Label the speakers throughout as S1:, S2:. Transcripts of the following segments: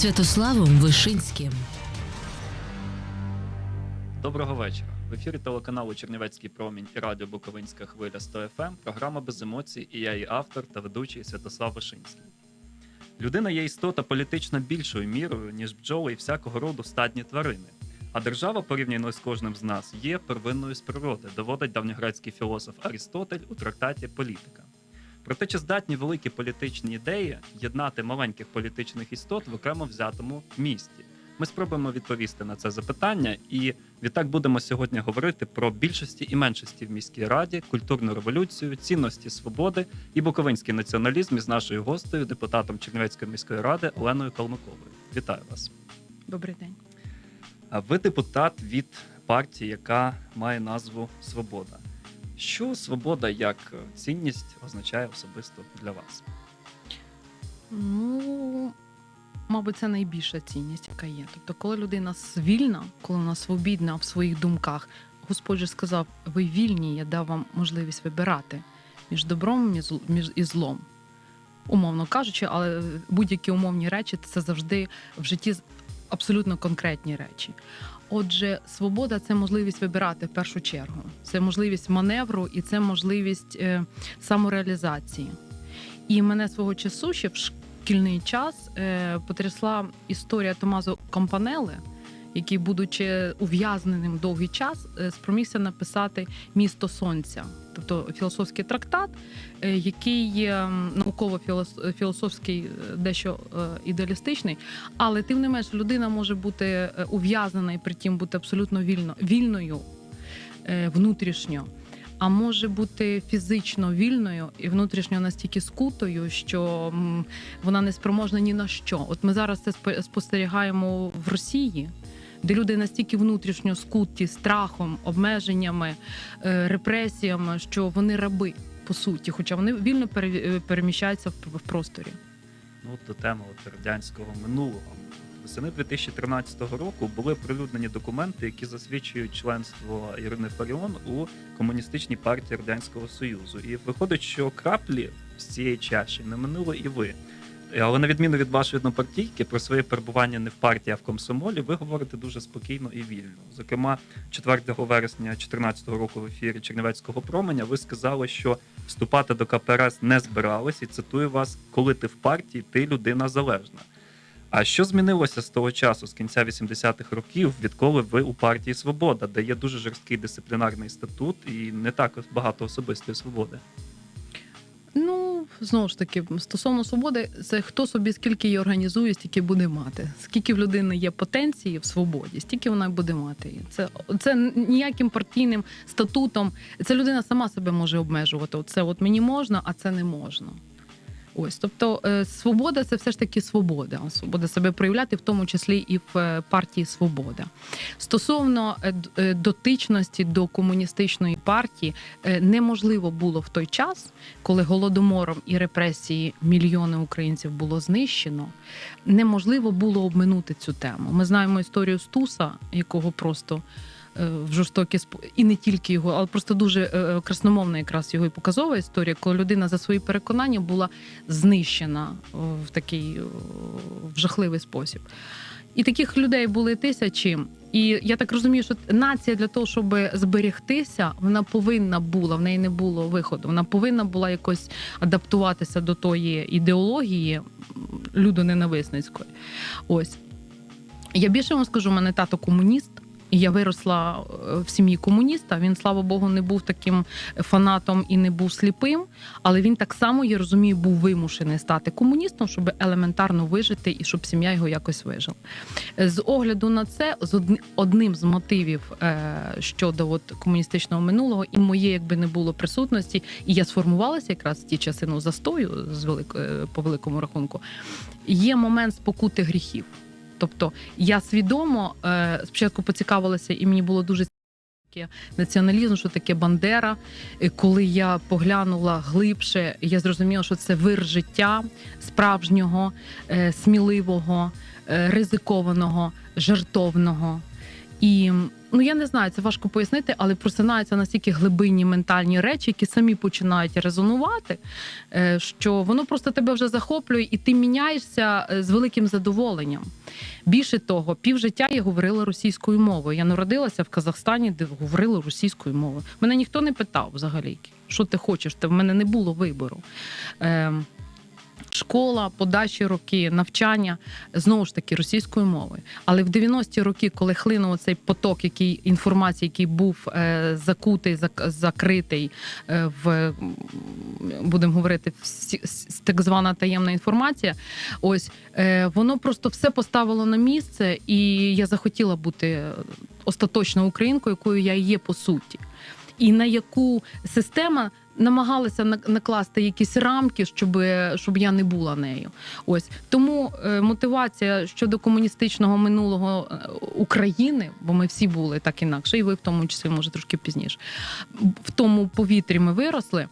S1: Святославом Вишинським.
S2: Доброго вечора. В ефірі телеканалу Чернівецький промінь і радіо Буковинська хвиля 100 FM програма без емоцій і я її автор та ведучий Святослав Вишинський. Людина є істота політично більшою мірою, ніж бджоли і всякого роду стадні тварини. А держава, порівняно з кожним з нас, є первинною з природи, доводить давньогрецький філософ Арістотель у трактаті Політика. Проте чи здатні великі політичні ідеї єднати маленьких політичних істот в окремо взятому місті? Ми спробуємо відповісти на це запитання, і відтак будемо сьогодні говорити про більшості і меншості в міській раді, культурну революцію, цінності свободи і буковинський націоналізм із нашою гостею, депутатом Чернівецької міської ради Оленою Калмиковою. Вітаю вас.
S3: Добрий день.
S2: А ви депутат від партії, яка має назву Свобода. Що свобода як цінність означає особисто для вас?
S3: Ну, мабуть, це найбільша цінність, яка є. Тобто, коли людина вільна, коли вона свобідна в своїх думках, Господь же сказав: ви вільні, я дав вам можливість вибирати між добром і злом. Умовно кажучи, але будь-які умовні речі це завжди в житті абсолютно конкретні речі. Отже, свобода це можливість вибирати в першу чергу. Це можливість маневру і це можливість е, самореалізації. І мене свого часу ще в шкільний час е, потрясла історія Томазо Кампанеле, який, будучи ув'язненим довгий час, е, спромігся написати Місто Сонця, тобто філософський трактат, е, який науково-філософський, е, дещо е, ідеалістичний, але тим не менш людина може бути ув'язнена і притім бути абсолютно вільно, вільною внутрішньо а може бути фізично вільною і внутрішньо настільки скутою, що вона не спроможна ні на що. От ми зараз це спо- спостерігаємо в Росії. Де люди настільки внутрішньо скуті страхом, обмеженнями, е, репресіями, що вони раби по суті, хоча вони вільно е, переміщаються в, в просторі.
S2: Ну, до теми от радянського минулого. Восени 2013 року були оприлюднені документи, які засвідчують членство Ірини Фаріон у комуністичній партії Радянського Союзу. І виходить, що краплі з цієї чаші не минуло і ви. Але на відміну від вашої однопартійки, про своє перебування не в партії, а в комсомолі, ви говорите дуже спокійно і вільно. Зокрема, 4 вересня 2014 року в ефірі Чернівецького променя ви сказали, що вступати до КПРС не збирались, і цитую вас: коли ти в партії, ти людина залежна. А що змінилося з того часу, з кінця 80-х років, відколи ви у партії Свобода, де є дуже жорсткий дисциплінарний статут і не так багато особистої свободи?
S3: Знову ж таки, стосовно свободи, це хто собі скільки її організує, стільки буде мати. Скільки в людини є потенції в свободі, стільки вона буде мати. Це, це ніяким партійним статутом. Це людина сама себе може обмежувати. Це от мені можна, а це не можна. Ось, тобто, е, свобода це все ж таки свобода. Свобода себе проявляти, в тому числі і в е, партії Свобода. Стосовно е, дотичності до комуністичної партії, неможливо було в той час, коли голодомором і репресії мільйони українців було знищено, неможливо було обминути цю тему. Ми знаємо історію Стуса, якого просто. Е, В жорстокі сп- і не тільки його, але просто дуже е, красномовна якраз його і показова історія, коли людина за свої переконання була знищена в такий в жахливий спосіб. І таких людей були тисячі. І я так розумію, що нація для того, щоб зберегтися, вона повинна була, в неї не було виходу. Вона повинна була якось адаптуватися до тої ідеології людоненависницької. Ось. Я більше вам скажу, мене тато комуніст. Я виросла е, в сім'ї комуніста. Він, слава Богу, не був таким фанатом і не був сліпим, але він так само, я розумію, був вимушений стати комуністом, щоб елементарно вижити і щоб сім'я його якось вижила. З огляду на це, з одним з мотивів е, щодо от комуністичного минулого, і моє якби не було присутності, і я сформувалася якраз в ті часи ну, застою з велик, е, по великому рахунку. Є момент спокути гріхів. Тобто я свідомо е, спочатку поцікавилася, і мені було дуже таке націоналізм, що таке Бандера. І Коли я поглянула глибше, я зрозуміла, що це вир життя справжнього, е, сміливого, е, ризикованого, жартовного. І ну я не знаю, це важко пояснити, але просинаються настільки глибинні ментальні речі, які самі починають резонувати, е, що воно просто тебе вже захоплює, і ти міняєшся е, з великим задоволенням. Більше того, півжиття я говорила російською мовою. Я народилася в Казахстані, де говорили російською мовою. Мене ніхто не питав взагалі, що ти хочеш. В мене не було вибору. Школа, подальші роки, навчання знову ж таки російською мовою. Але в 90-ті роки, коли хлинув цей поток, який інформації, який був е, закутий, зак, закритий е, в будемо говорити, всі- так звана таємна інформація. Ось е, воно просто все поставило на місце, і я захотіла бути остаточно українкою, якою я є по суті. І на яку система намагалася на- накласти якісь рамки, щоб, щоб я не була нею. Ось тому е, мотивація щодо комуністичного минулого е, України, бо ми всі були так інакше, і ви в тому числі, може трошки пізніше. В тому повітрі ми виросли.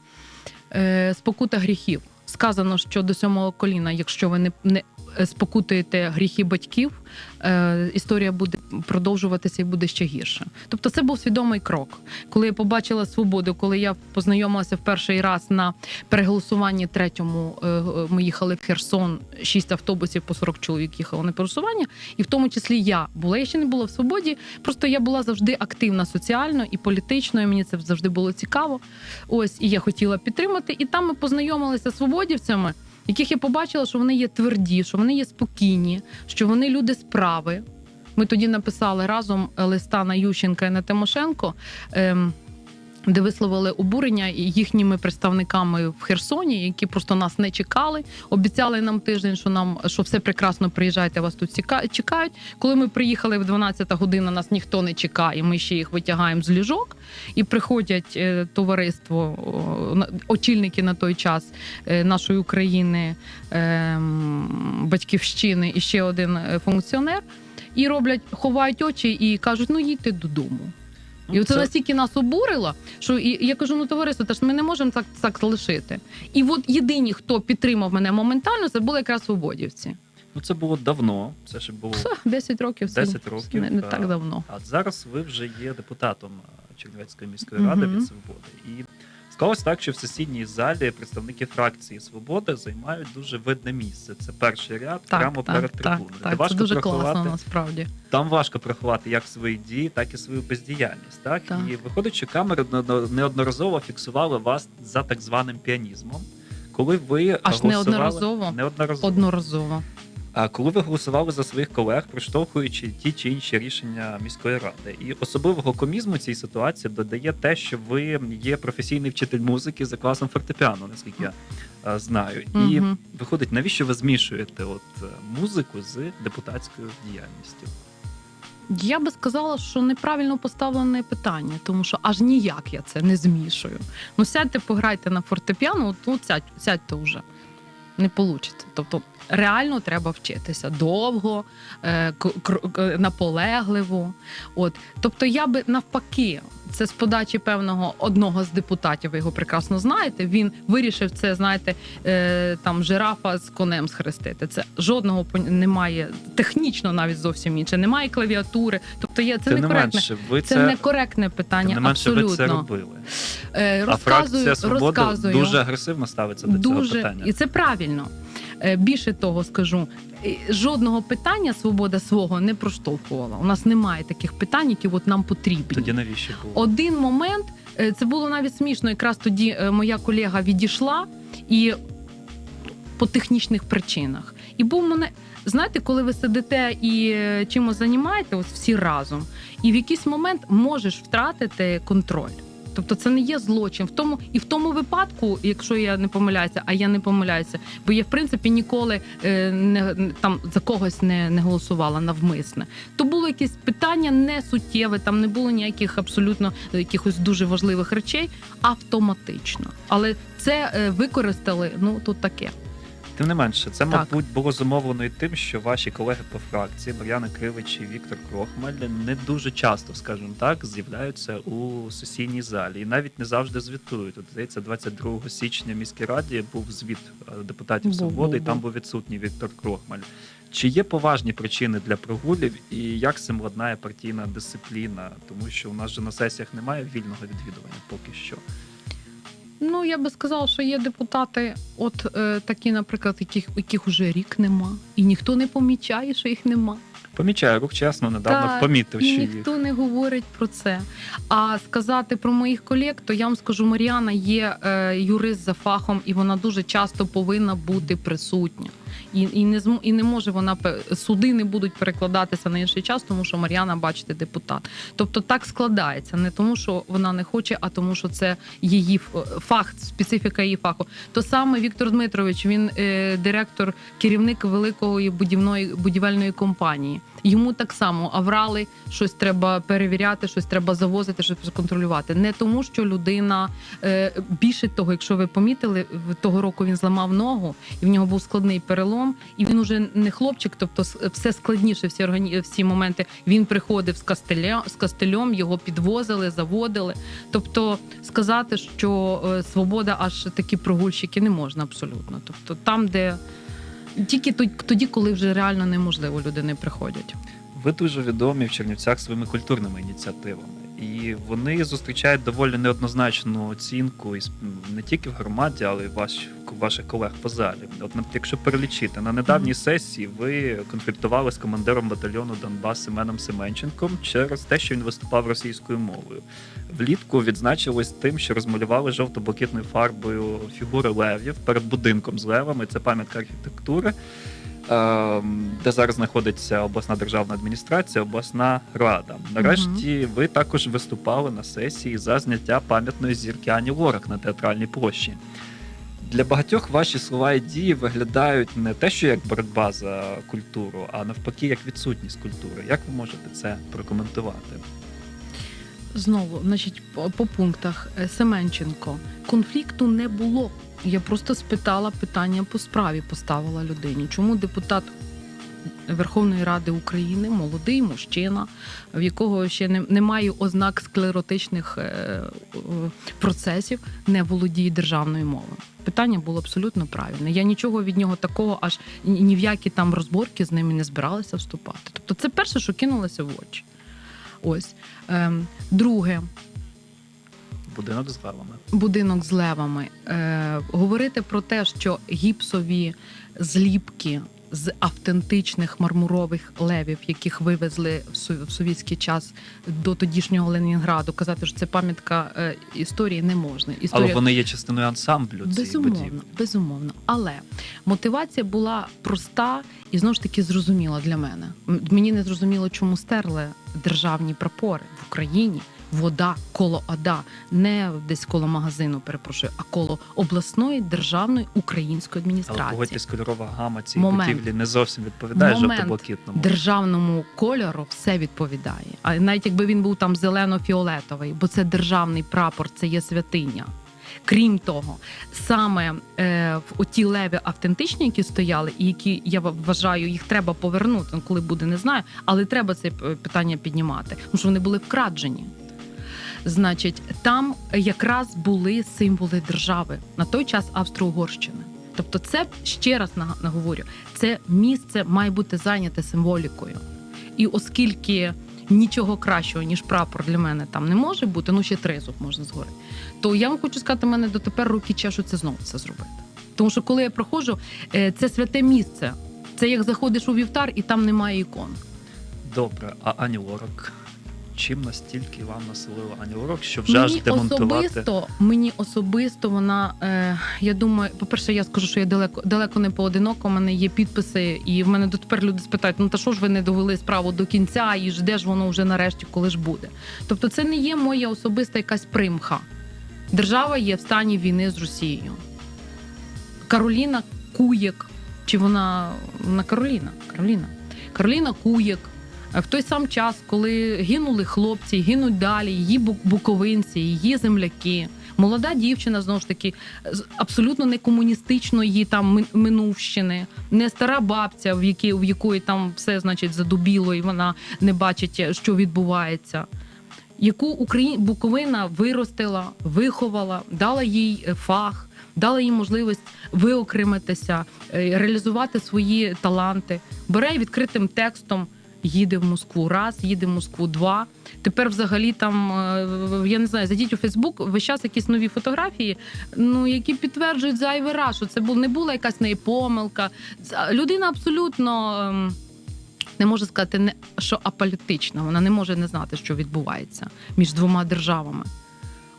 S3: Е, спокута гріхів. Сказано, що до сьомого коліна, якщо ви не, не спокутуєте гріхи батьків, е, історія буде продовжуватися і буде ще гірше. Тобто, це був свідомий крок. Коли я побачила свободу, коли я познайомилася в перший раз на переголосуванні третьому, е, ми їхали в Херсон, шість автобусів по 40 чоловік їхало на пересування, і в тому числі я була. Я ще не була в свободі. Просто я була завжди активна соціально і політично. І мені це завжди було цікаво. Ось і я хотіла підтримати. І там ми познайомилися з свободівцями, яких я побачила, що вони є тверді, що вони є спокійні, що вони люди справи. Ми тоді написали разом листа на Ющенка і на Тимошенко. Ем, де висловили обурення їхніми представниками в Херсоні, які просто нас не чекали. Обіцяли нам тиждень, що нам що все прекрасно приїжджайте, вас тут чекають. Коли ми приїхали в 12 година, нас ніхто не чекає. Ми ще їх витягаємо з ліжок, і приходять е, товариство, очільники на той час е, нашої України, ем, батьківщини і ще один е, функціонер. І роблять, ховають очі і кажуть: ну їдьте додому. І це
S2: це-
S3: настільки нас обурило, що і я кажу: ну товариство, та ж ми не можемо так, так залишити. І от єдині, хто підтримав мене моментально, це були якраз свободівці.
S2: Ну це було давно. Це ще було
S3: Це 10 років. це
S2: 10 років.
S3: не, не так давно.
S2: А зараз ви вже є депутатом Чернівецької міської ради
S3: угу.
S2: від свободи. І склалось так, що в сесійній залі представники фракції Свобода займають дуже видне місце. Це перший ряд
S3: Так,
S2: прямо
S3: так,
S2: перед трибуною.
S3: так. Це
S2: важко
S3: дуже
S2: приховати-
S3: класно насправді.
S2: Там важко приховати як свої дії, так і свою бездіяльність. Так,
S3: Так.
S2: і виходить, що камери неодноразово фіксували вас за так званим піанізмом. Коли ви
S3: Аж
S2: голосували...
S3: неодноразово?
S2: неодноразово.
S3: Одноразово.
S2: А коли ви голосували за своїх колег, проштовхуючи ті чи інші рішення міської ради, і особливого комізму цій ситуації додає те, що ви є професійний вчитель музики за класом фортепіано, наскільки я е, знаю. І
S3: Мгм.
S2: виходить, навіщо ви змішуєте от е, музику з депутатською діяльністю?
S3: Я би сказала, що неправильно поставлене питання, тому що аж ніяк я це не змішую. Ну сядьте, пограйте на фортепіано, от, от сядь, сядьте вже. Не вийде. Тобто реально треба вчитися довго, е, наполегливо. От. Тобто я би навпаки, це з подачі певного одного з депутатів, ви його прекрасно знаєте. Він вирішив це, знаєте, е, там жирафа з конем схрестити. Це жодного немає, технічно навіть зовсім інше. Немає клавіатури. Тобто є це некоректне. Це,
S2: це,
S3: некоректне питання.
S2: не менше,
S3: абсолютно.
S2: ви це робили.
S3: Е,
S2: А
S3: розказую,
S2: фракція свобода
S3: розказую.
S2: дуже агресивно ставиться до цього питання.
S3: і це правильно. Е, Більше того скажу, е, жодного питання свобода свого не проштовхувала. У нас немає таких питань, які от нам потрібні.
S2: Тоді навіщо було?
S3: Один момент е, це було навіть смішно. Якраз тоді моя колега відійшла і по технічних причинах. І був мене. Знаєте, коли ви сидите і чимось займаєте, ось всі разом, і в якийсь момент можеш втратити контроль. Тобто це не є злочин. В тому і в тому випадку, якщо я не помиляюся, а я не помиляюся, бо я в принципі ніколи е, не там за когось не, не голосувала навмисне. То було якесь питання не суттєве, там не було ніяких абсолютно якихось дуже важливих речей автоматично. Але це е, використали. Ну тут таке.
S2: Тим не менше, це,
S3: Так.
S2: мабуть, було зумовлено і тим, що ваші колеги по фракції Мар'яна Кривич і Віктор Крохмаль не дуже часто, скажімо так, з'являються у сесійній залі і навіть не завжди звітують. От здається, 22 січня в міській раді був звіт е, депутатів свободи, і там
S3: був.
S2: був відсутній Віктор Крохмаль. Чи є поважні причини для прогулів, і як цим ладнає партійна дисципліна? Тому що у нас же на сесіях немає вільного відвідування поки що.
S3: Ну, я би сказала, що є депутати, от е, такі, наприклад, яких, яких уже рік нема, і ніхто не помічає, що їх нема.
S2: Помічаю, рух чесно недавно
S3: Так,
S2: помітив,
S3: що
S2: що їх.
S3: ніхто не говорить про це. А сказати про моїх колег, то я вам скажу, Маріана є е, юрист за фахом, і вона дуже часто повинна бути присутня. І, і не і не може вона суди не будуть перекладатися на інший час, тому що Мар'яна, бачите, депутат. Тобто так складається, не тому, що вона не хоче, а тому, що це її фах, специфіка її фаху. То саме Віктор Дмитрович, він е, директор, керівник великої будівної будівельної компанії. Йому так само аврали, щось треба перевіряти, щось треба завозити, щось контролювати. Не тому, що людина е, більше того, якщо ви помітили, того року він зламав ногу, і в нього був складний перелом, і він уже не хлопчик, тобто все складніше, всі органі... всі моменти. Він приходив з кастеля з кастелем, його підвозили, заводили. Тобто сказати, що е, свобода аж такі прогульщики не можна абсолютно. Тобто там, де тільки тоді, коли вже реально неможливо, люди не приходять.
S2: Ви дуже відомі в Чернівцях своїми культурними ініціативами, і вони зустрічають доволі неоднозначну оцінку не тільки в громаді, але й ваш, ваших колег по залі. От якщо перелічити на недавній сесії, ви конфліктували з командиром батальйону Донбас Семеном Семенченком через те, що він виступав російською мовою. Влітку відзначилось тим, що розмалювали жовто-блакитною фарбою фігури левів перед будинком з левами. Це пам'ятка архітектури. Ем, Де зараз знаходиться обласна державна адміністрація, обласна рада. Нарешті ви також виступали на сесії за зняття пам'ятної зірки Ані Лорак на театральній площі. Для багатьох ваші слова і дії виглядають не те, що як боротьба за культуру, а навпаки, як відсутність культури. Як ви можете це прокоментувати?
S3: Знову, значить, по, по пунктах Е, Семенченко конфлікту не було. Я просто спитала питання по справі, поставила людині. Чому депутат Верховної Ради України, молодий мужчина, в якого ще не, немає ознак склеротичних е, е, процесів, не володіє державною мовою? Питання було абсолютно правильне. Я нічого від нього такого, аж ні в які там розборки з ними не збиралася вступати. Тобто, це перше, що кинулося в очі. Ось. Ем, друге,
S2: Будинок з левами.
S3: будинок з левами. Е, говорити про те, що гіпсові зліпки з автентичних мармурових левів, яких вивезли в совєтський час до тодішнього Ленінграду, казати, що це пам'ятка е, історії не можна. Історія
S2: Але вони є частиною ансамблю
S3: Безумовно,
S2: будівлі.
S3: безумовно. Але мотивація була проста і знову ж таки зрозуміла для мене. Мені не зрозуміло, чому стерли державні прапори в Україні. Вода коло АДА, не десь коло магазину, перепрошую, а коло обласної державної української
S2: Але
S3: адміністрації.
S2: погодьтесь, кольорова гама цієї
S3: Момент.
S2: будівлі не зовсім відповідає жовто-блакитному.
S3: Державному кольору все відповідає. А навіть якби він був там зелено-фіолетовий, бо це державний прапор, це є святиня. Крім того, саме е, в оті леви автентичні, які стояли, і які я вважаю, їх треба повернути, ну, коли буде, не знаю, але треба це е, питання піднімати, тому що вони були вкраджені. Значить, там якраз були символи держави на той час Австро-Угорщини. Тобто, це ще раз наговорю, це місце має бути зайняте символікою. І оскільки нічого кращого, ніж прапор для мене там не може бути, ну ще тризуб можна згори, то я вам хочу сказати, мене дотепер руки чешуться знову це зробити. Тому що коли я проходжу, е, це святе місце. Це як заходиш у вівтар і там немає ікон.
S2: Добре, а Ані Лорак? Чим настільки вам населила Ані Лорак, що вже аж
S3: мені
S2: демонтувати?
S3: особисто, мені особисто вона. Е, я думаю, по-перше, я скажу, що я далеко далеко не поодиноко. У мене є підписи, і в мене дотепер люди спитають: ну та що ж ви не довели справу до кінця, і ж де ж воно вже нарешті, коли ж буде? Тобто, це не є моя особиста якась примха. Держава є в стані війни з Росією. Кароліна Куєк, чи вона вона Кароліна? Кароліна. Кароліна Куєк. В той сам час, коли гинули хлопці, гинуть далі, її буковинці, її земляки. Молода дівчина знову ж таки з абсолютно не комуністичної там минувщини, не стара бабця, в якій в якої там все значить задубіло, і вона не бачить, що відбувається. Яку Україн... Буковина виростила, виховала, дала їй е, фах, дала їй можливість виокремитися, е, реалізувати свої таланти. Бере відкритим текстом, їде в Москву раз, їде в Москву два. Тепер, взагалі, там е, я не знаю, зайдіть у Фейсбук, весь час якісь нові фотографії, ну які підтверджують зайвий раз, що це не була якась неї помилка. Людина абсолютно. ем, Не може сказати, що аполітична. Вона не може не знати, що відбувається між двома державами.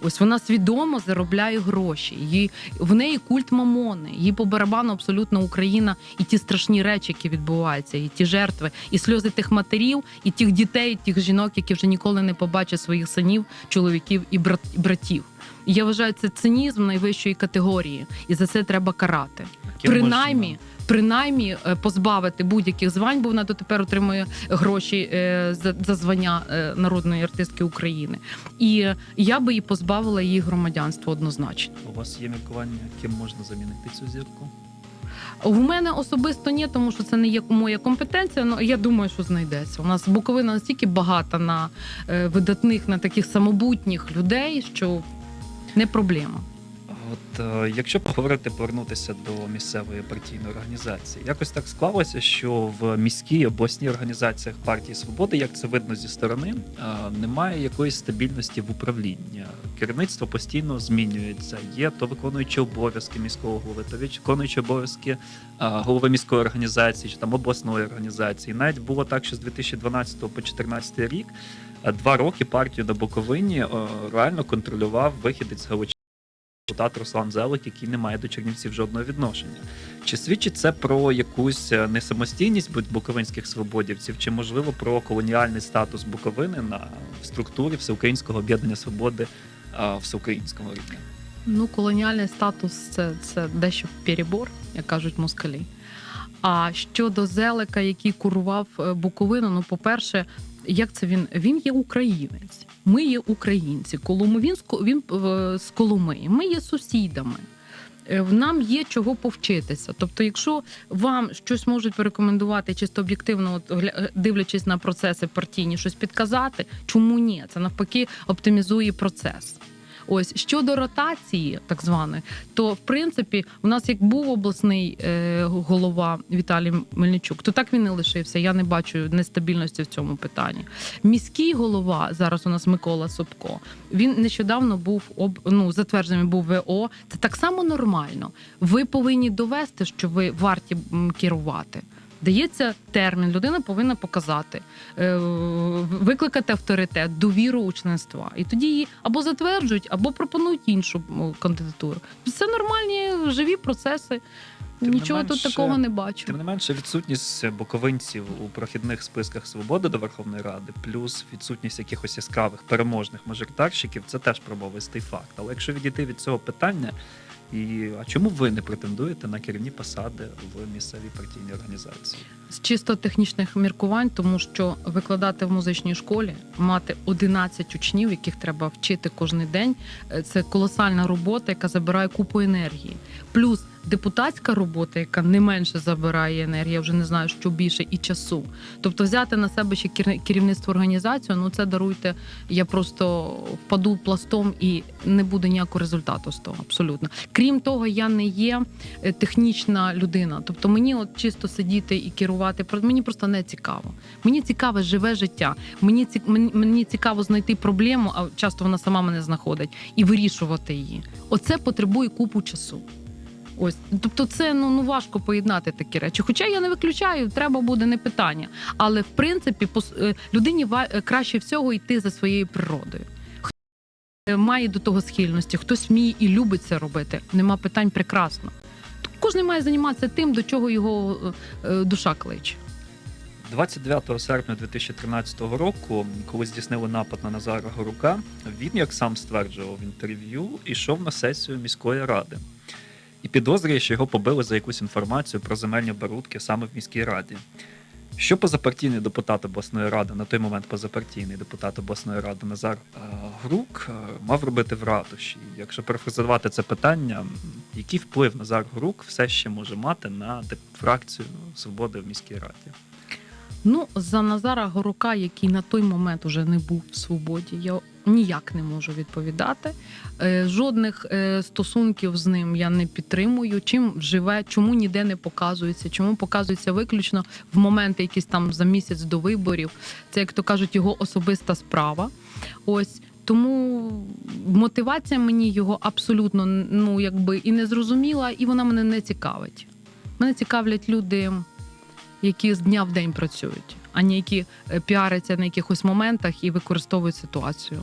S3: Ось вона свідомо заробляє гроші. Її в неї культ мамони. Їй по барабану абсолютно Україна і ті страшні речі, які відбуваються, і ті жертви, і сльози тих матерів, і тих дітей, і тих жінок, які вже ніколи не побачать своїх синів, чоловіків і брат, братів. Я вважаю, це цинізм найвищої категорії, і за це треба карати. Принаймні, принаймні е, позбавити будь-яких звань, бо вона дотепер отримує гроші е, за, за звання е, народної артистки України. І я би її позбавила її громадянства однозначно.
S2: У вас є міркування, ким можна замінити цю зірку?
S3: У мене особисто ні, тому що це не є моя компетенція. але я думаю, що знайдеться. У нас Буковина настільки багата на видатних, на таких самобутніх людей, що не проблема.
S2: От е, якщо поговорити, повернутися до місцевої партійної організації, якось так склалося, що в міській обласній організаціях партії Свободи, як це видно зі сторони, е, немає якоїсь стабільності в управлінні. Керівництво постійно змінюється. Є то виконуючі обов'язки міського голови, то виконуючі обов'язки е, голови міської організації чи там обласної організації. Навіть було так, що з 2012 по 2014 рік е, два роки партію на Буковині е, реально контролював вихідець Галичини депутат Руслан Зелик, який не має до Чернівців жодного відношення. Чи свідчить це про якусь е, несамостійність буковинських свободівців, чи можливо про колоніальний статус Буковини на в структурі Всеукраїнського об'єднання свободи а, всеукраїнському рівні?
S3: Ну, колоніальний статус це, це дещо перебор, як кажуть москалі. А щодо Зелика, який курував е, Буковину, ну, по-перше, як це він? Він є українець. Ми є українці. Колому він він е, з Коломиї. Ми є сусідами. Е, Нам є чого повчитися. Тобто, якщо вам щось можуть порекомендувати чисто об'єктивно, от, гля- дивлячись на процеси партійні, щось підказати, чому ні? Це навпаки оптимізує процес. Ось щодо ротації, так званої, то в принципі у нас як був обласний е, голова Віталій Мельничук, то так він і лишився. Я не бачу нестабільності в цьому питанні. Міський голова зараз у нас Микола Собко. Він нещодавно був об ну затверджений був ВО. Це так само нормально. Ви повинні довести, що ви варті керувати. Дається термін, людина повинна показати, е, викликати авторитет, довіру у членства. І тоді її або затверджують, або пропонують іншу кандидатуру. Це нормальні живі процеси.
S2: Тим
S3: Нічого тут такого не бачу.
S2: Тим не менше, відсутність буковинців у прохідних списках свободи до Верховної Ради, плюс відсутність якихось яскравих переможних мажоритарщиків, це теж пробовистий факт. Але якщо відійти від цього питання, і а чому ви не претендуєте на керівні посади в місцевій партійній організації?
S3: з чисто технічних міркувань, тому що викладати в музичній школі, мати 11 учнів, яких треба вчити кожен день, е, це колосальна робота, яка забирає купу енергії. Плюс депутатська робота, яка не менше забирає енергії, я вже не знаю, що більше і часу. Тобто, взяти на себе ще керівництво організацію, ну це даруйте. Я просто впаду пластом і не буде ніякого результату з того. Абсолютно. Крім того, я не є е, технічна людина. Тобто мені от чисто сидіти і керувати мені просто не цікаво. Мені цікаве живе життя. Мені ці мені, мені цікаво знайти проблему, а часто вона сама мене знаходить, і вирішувати її. Оце потребує купу часу. Ось, тобто, це ну, ну важко поєднати такі речі. Хоча я не виключаю, треба буде не питання. Але в принципі, е, людині е, краще всього йти за своєю природою. Хто е, має до того схильності, хтось вміє і любить це робити. Нема питань прекрасно. Кожен має займатися тим, до чого його душа кличе.
S2: 29 серпня 2013 року, коли здійснили напад на Назара Горука, він, як сам стверджував в інтерв'ю, ішов на сесію міської ради і підозрює, що його побили за якусь інформацію про земельні оборудки саме в міській раді. Що позапартійний депутат обласної ради, на той момент позапартійний депутат обласної ради Назар е, Грук е, мав робити в ратуші? Якщо перефразувати це питання, який вплив Назар Грук все ще може мати на фракцію свободи в міській раді?
S3: Ну, за Назара Горука, який на той момент уже не був в свободі, я ніяк не можу відповідати. Е, Жодних е, стосунків з ним я не підтримую. Чим живе, чому ніде не показується, чому показується виключно в моменти, якісь там за місяць до виборів. Це, як то кажуть, його особиста справа. Ось. Тому мотивація мені його абсолютно ну якби і не зрозуміла, і вона мене не цікавить. Мене цікавлять люди, які з дня в день працюють, а не які е, піаряться на якихось моментах і використовують ситуацію,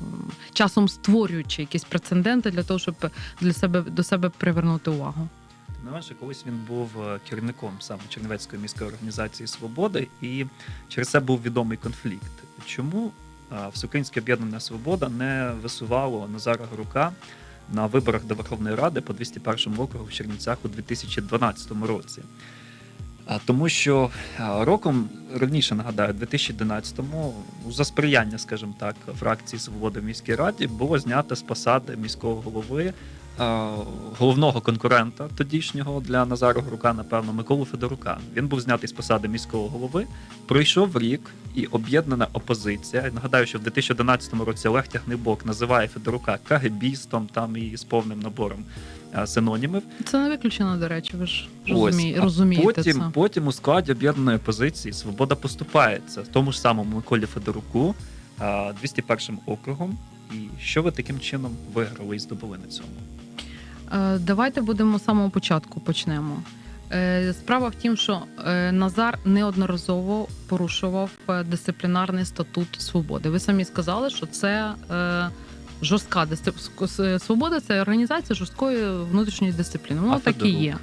S3: часом створюючи якісь прецеденти для того, щоб для себе до себе привернути увагу.
S2: Не менше, колись він був е, керівником саме Чернівецької міської організації Свобода, і через це був відомий конфлікт. Чому е, Всеукраїнське об'єднання Свобода не висувало Назара Грука на виборах до Верховної Ради по 201 округу в Чернівцях у 2012 році? Тому що роком раніше нагадаю, 2011-му за сприяння, скажімо так, фракції Свобода в міській раді було знято з посади міського голови головного конкурента тодішнього для Назару Грука, напевно, Миколу Федорука. Він був знятий з посади міського голови. Пройшов рік і об'єднана опозиція. Нагадаю, що в 2011 році Олег Тягнибок називає Федорука кагебістом там і з повним набором синонімів.
S3: Це не виключено, до речі, ви ж
S2: Ось, а
S3: розумієте
S2: потім,
S3: це.
S2: потім у складі об'єднаної опозиції Свобода поступається в тому ж самому Миколі Федоруку е, 201 округом. І що ви таким чином виграли і здобули на цьому?
S3: Е, Давайте будемо з самого початку почнемо. Е, Справа в тім, що е, Назар неодноразово порушував е, дисциплінарний статут свободи. Ви самі сказали, що це е, жорстка дисцип- свобода, це організація жорсткої внутрішньої дисципліни. Воно так і є.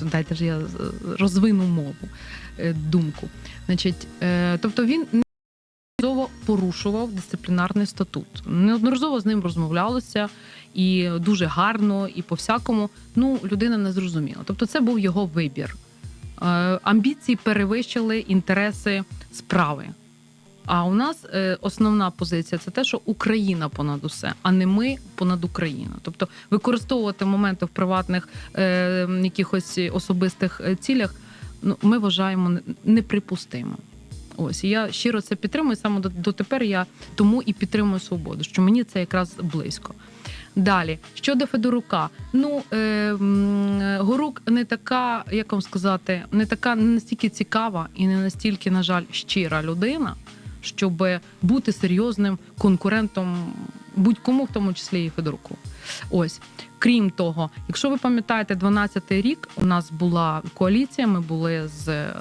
S3: Дайте ж я е, розвину мову, е, думку. Значить, е, тобто він неодноразово порушував дисциплінарний статут. Неодноразово з ним розмовлялося і дуже гарно, і по всякому. Ну, людина не зрозуміла. Тобто, це був його вибір. Е, амбіції перевищили інтереси справи. А у нас е, основна позиція це те, що Україна понад усе, а не ми понад Україну. Тобто використовувати моменти в приватних е, якихось особистих е, цілях, ну ми вважаємо не- неприпустимо. Ось я щиро це підтримую. Саме до- дотепер я тому і підтримую свободу, що мені це якраз близько. Далі щодо Федорука, ну е, Горук не така, як вам сказати, не така не настільки цікава і не настільки, на жаль, щира людина, щоб бути серйозним конкурентом будь-кому, в тому числі і Федоруку. Ось крім того, якщо ви пам'ятаєте, 12-й рік у нас була коаліція. Ми були з е,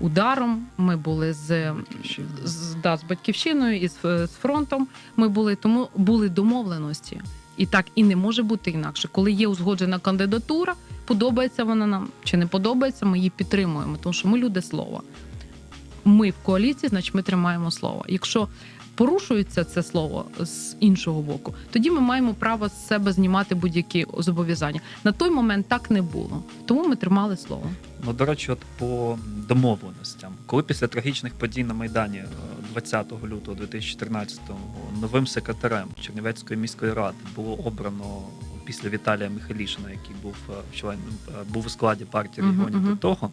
S3: ударом, ми були з з, да, з батьківщиною і з, з фронтом. Ми були тому були домовленості. І так і не може бути інакше. Коли є узгоджена кандидатура, подобається вона нам чи не подобається, ми її підтримуємо, тому що ми люди слова. Ми в коаліції, значить ми тримаємо слово. Якщо порушується це слово з іншого боку, тоді ми маємо право з себе знімати будь-які зобов'язання. На той момент так не було, тому ми тримали слово.
S2: Ну, до речі, от по домовленостям, коли після трагічних подій на Майдані е, 20 лютого 2014-го новим секретарем Чернівецької міської ради було обрано після Віталія Михайлішина, який був е, членом е, був у складі партії регіонів
S3: мгм.
S2: до того.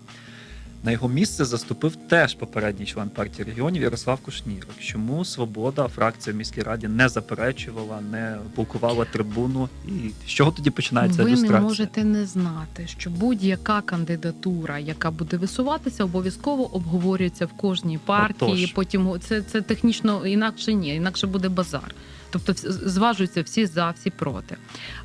S2: На його місце заступив теж попередній член партії регіонів Ярослав Кушнірок. Чому свобода фракція в міській раді не заперечувала, не блокувала трибуну? І з чого тоді починається
S3: Ви
S2: ілюстрація?
S3: не можете не знати, що будь-яка кандидатура, яка буде висуватися, обов'язково обговорюється в кожній партії.
S2: Отож.
S3: Потім це, це технічно інакше ні, інакше буде базар. Тобто зважуються всі за, всі проти.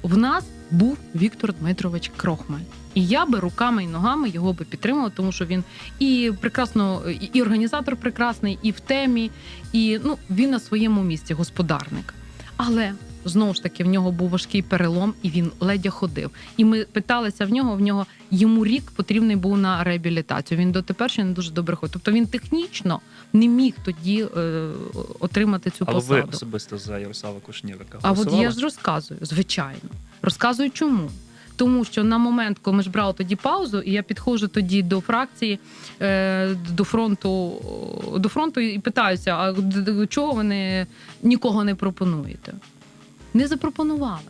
S3: В нас був Віктор Дмитрович Крохмаль. І я би руками і ногами його би підтримала, тому що він і прекрасно, і організатор прекрасний, і в темі, і ну він на своєму місці, господарник. Але знову ж таки в нього був важкий перелом, і він ледя ходив. І ми питалися в нього. В нього йому рік потрібний був на реабілітацію. Він дотепер ще не дуже добре ходить. Тобто він технічно не міг тоді е, отримати цю
S2: Але ви особисто за Ярослава Кушнірика
S3: А от я ж розказую, звичайно. Розказую чому. Тому що на момент, коли ми ж брали тоді паузу, і я підходжу тоді до фракції, е, до фронту, до фронту і питаюся: а чого ви не, нікого не пропонуєте? Не запропонували.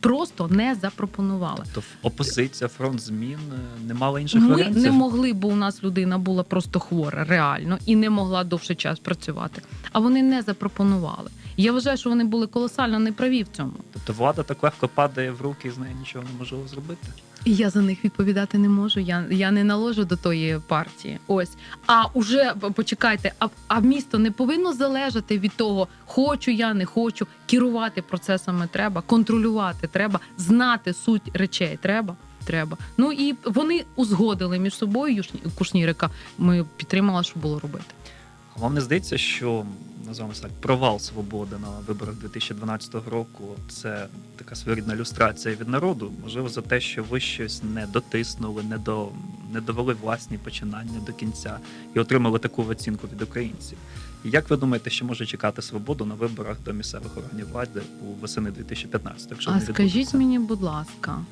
S3: Просто не запропонували.
S2: Тобто опозиція, фронт змін е, не мала інших
S3: Ми
S2: варіантів.
S3: не могли, бо у нас людина була просто хвора, реально, і не могла довший час працювати. А вони не запропонували. Я вважаю, що вони були колосально неправі в цьому.
S2: Тобто влада так легко падає в руки, і з нею нічого не можливо зробити.
S3: І я за них відповідати не можу. Я, я не наложу до тої партії. Ось. А уже почекайте, а, а місто не повинно залежати від того, хочу я, не хочу. Керувати процесами треба, контролювати треба, знати суть речей треба. Треба. Ну і вони узгодили між собою Кушнірика. Ми підтримали, що було робити.
S2: Вам не здається, що називаємо так провал свободи на виборах 2012 року це така своєрідна люстрація від народу? Можливо, за те, що ви щось не дотиснули, не до не довели власні починання до кінця і отримали таку оцінку від українців. І як ви думаєте, що може чекати свободу на виборах до місцевих органів влади у весени 2015, якщо
S3: А скажіть мені, будь ласка,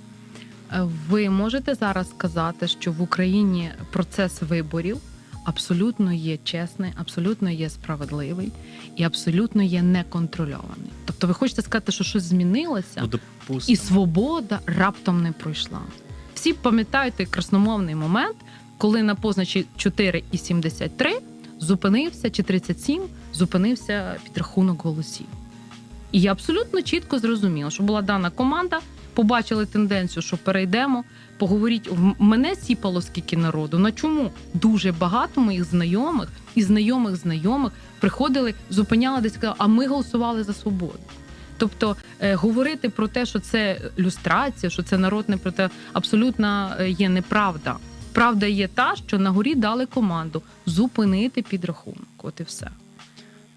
S3: ви можете зараз сказати, що в Україні процес виборів абсолютно є чесний, абсолютно є справедливий і абсолютно є неконтрольований? Тобто, ви хочете сказати, що щось змінилося,
S2: Ну,
S3: і свобода раптом не пройшла. Всі пам'ятають той красномовний момент, коли на позначі 4,73 зупинився чи 37 зупинився підрахунок голосів. І я абсолютно чітко зрозуміла, що була дана команда, побачили тенденцію, що перейдемо. Поговоріть, в мене сіпало скільки народу. На чому дуже багато моїх знайомих і знайомих знайомих приходили, зупиняли десь казали, а ми голосували за свободу. Тобто е, говорити про те, що це люстрація, що це народ не про те, абсолютно е, є неправда. Правда є та, що на горі дали команду зупинити підрахунок. От і все.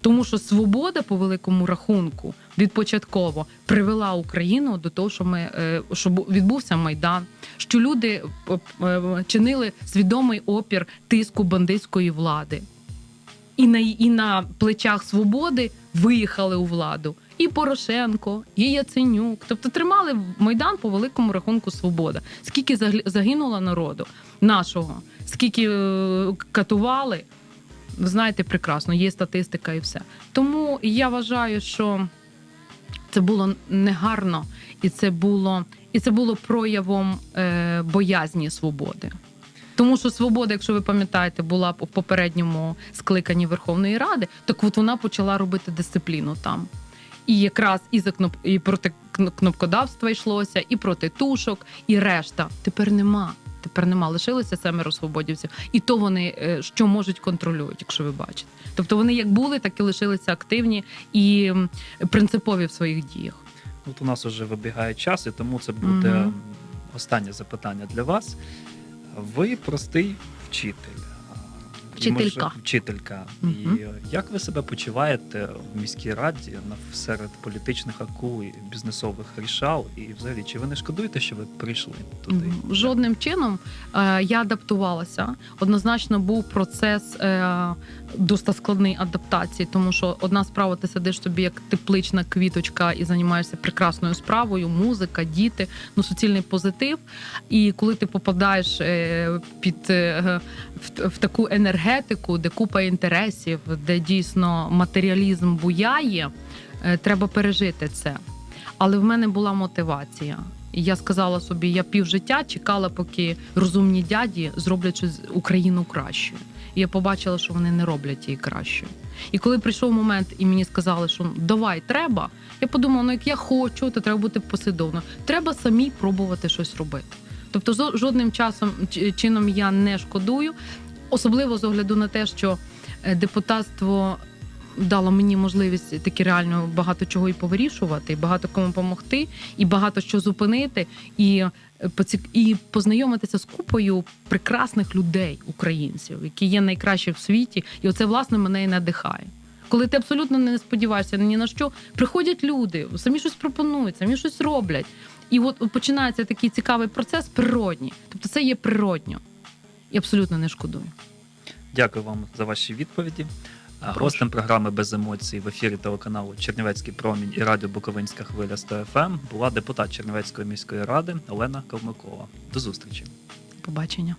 S3: Тому що свобода по великому рахунку відпочатково привела Україну до того, що ми е, що відбувся майдан, що люди е, е, чинили свідомий опір тиску бандитської влади, і на і на плечах свободи виїхали у владу. І Порошенко, і Яценюк. Тобто тримали майдан по великому рахунку свобода. Скільки загинуло народу нашого, скільки катували, ви знаєте прекрасно, є статистика і все. Тому я вважаю, що це було негарно, і це було, і це було проявом е, боязні свободи. Тому що свобода, якщо ви пам'ятаєте, була в попередньому скликанні Верховної Ради, так от вона почала робити дисципліну там. І якраз і за кноп... і проти кн- кнопкодавства йшлося, і проти тушок, і решта. Тепер нема. Тепер нема. Лишилося семеро свободівців. І то вони е, що можуть контролюють, якщо ви бачите. Тобто вони як були, так і лишилися активні і принципові в своїх діях.
S2: От у нас вже вибігає час, і тому це буде угу. останнє запитання для вас. Ви простий вчитель.
S3: Вчителька.
S2: вчителька.
S3: Мгм.
S2: І е, як ви себе почуваєте в міській раді серед політичних акул і бізнесових рішал? І взагалі, чи ви не шкодуєте, що ви прийшли туди?
S3: Жодним чином е, я адаптувалася. Однозначно був процес е, досить складний адаптації, тому що одна справа, ти сидиш собі як теплична квіточка і займаєшся прекрасною справою, музика, діти, ну суцільний позитив. І коли ти попадаєш під в, в таку енергетику, де купа інтересів, де дійсно матеріалізм буяє, е, треба пережити це. Але в мене була мотивація. І я сказала собі, я півжиття чекала, поки розумні дяді зроблять щось Україну кращою. І я побачила, що вони не роблять її кращою. І коли прийшов момент, і мені сказали, що давай треба, я подумала, ну як я хочу, то треба бути послідовно. Треба самі пробувати щось робити. Тобто, жодним часом чином я не шкодую, особливо з огляду на те, що е, депутатство дало мені можливість таки реально багато чого і повирішувати, і багато кому допомогти, і багато що зупинити, і, е, і познайомитися з купою прекрасних людей, українців, які є найкращі в світі, і оце власне мене і надихає. Коли ти абсолютно не сподіваєшся ні на що, приходять люди, самі щось пропонують, самі щось роблять. І от починається такий цікавий процес природній. Тобто це є природньо. І абсолютно не шкодую.
S2: Дякую вам за ваші відповіді.
S3: Прошу.
S2: гостем програми без емоцій в ефірі телеканалу Чернівецький промінь і радіо Буковинська хвиля 100 ФМ була депутат Чернівецької міської ради Олена Калмикова. До зустрічі.
S3: Побачення.